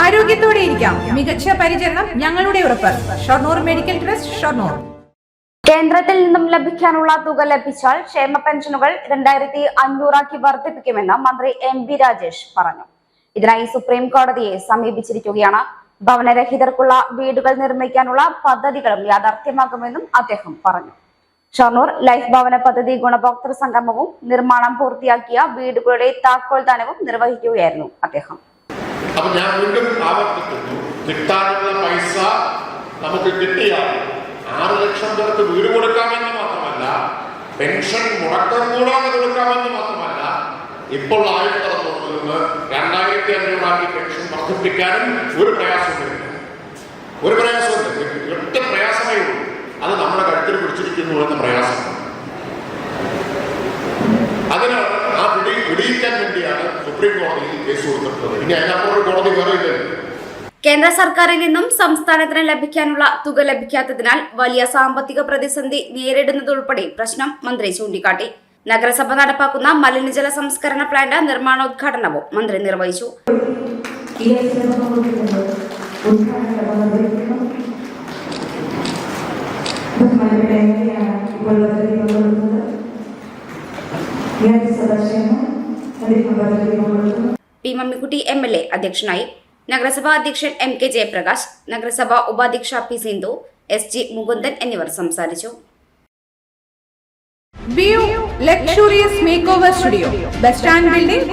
ആരോഗ്യത്തോടെ ഇരിക്കാം. മികച്ച പരിചരണം ഞങ്ങളുടെ ഉറപ്പ്. Shoranur medical trust Shoranur. കേന്ദ്രത്തിൽ നിന്നും ലഭിക്കാനുള്ള തുക ലഭിച്ചാൽ ക്ഷേമ പെൻഷനുകൾ രണ്ടായിരത്തി അഞ്ഞൂറാക്കി വർദ്ധിപ്പിക്കുമെന്ന് മന്ത്രി എം വി രാജേഷ് പറഞ്ഞു. ഇതിനായി സുപ്രീം കോടതിയെ സമീപിച്ചിരിക്കുകയാണ്. ഭവനരഹിതർക്കുള്ള വീടുകൾ നിർമ്മിക്കാനുള്ള പദ്ധതികളും യാഥാർത്ഥ്യമാകുമെന്നും അദ്ദേഹം പറഞ്ഞു. ഷൊർണൂർ ലൈഫ് ഭവന പദ്ധതി ഗുണഭോക്തൃ സംഗമവും നിർമ്മാണം പൂർത്തിയാക്കിയ വീടുകളുടെ താക്കോൽദാനവും നിർവഹിക്കുകയായിരുന്നു അദ്ദേഹം. അപ്പൊ ഞാൻ വീണ്ടും ആവർത്തിക്കുന്നു. കിട്ടാനുള്ള പൈസ നമുക്ക് കിട്ടിയാൽ ആറ് ലക്ഷം പേർക്ക് വീട് കൊടുക്കാമെന്ന് മാത്രമല്ല പെൻഷൻ മുടക്കം കൂടാതെ കൊടുക്കാമെന്ന് മാത്രമല്ല ഇപ്പോൾ ആയിരത്തി അറുന്നൂറിൽ നിന്ന് രണ്ടായിരത്തി അഞ്ഞൂറാക്കി പെൻഷൻ വർദ്ധിപ്പിക്കാനും ഒരു പ്രയാസമില്ല ഒരു പ്രയാസമില്ല ഒറ്റ പ്രയാസമേ ഉള്ളൂ. അത് നമ്മുടെ കഴുത്തിൽ പിടിച്ചിരിക്കുന്നു എന്ന പ്രയാസമാണ്. സുപ്രീം കോടതിയിൽ കേസ് കൊടുത്തിട്ടുള്ളത്. ഇനി അതിനപ്പുറം കോടതി കേന്ദ്ര സർക്കാരിൽ നിന്നും സംസ്ഥാനത്തിന് ലഭിക്കാനുള്ള തുക ലഭിക്കാത്തതിനാൽ വലിയ സാമ്പത്തിക പ്രതിസന്ധി നേരിടുന്നതുൾപ്പെടെ പ്രശ്നം മന്ത്രി ചൂണ്ടിക്കാട്ടി. നഗരസഭ നടപ്പാക്കുന്ന മലിനജല സംസ്കരണ പ്ലാന്റ് നിർമ്മാണോദ്ഘാടനവും മന്ത്രി നിർവഹിച്ചു. ഞാൻ പങ്കെടുക്കുന്നു P Mammikutty M L A അധ്യക്ഷനായി നഗരസഭാ അധ്യക്ഷൻ എം കെ ജയപ്രകാശ് നഗരസഭാ ഉപാധ്യക്ഷ P Sindhu S G Mukundan എന്നിവർ സംസാരിച്ചു. Luxurious studio bus stand building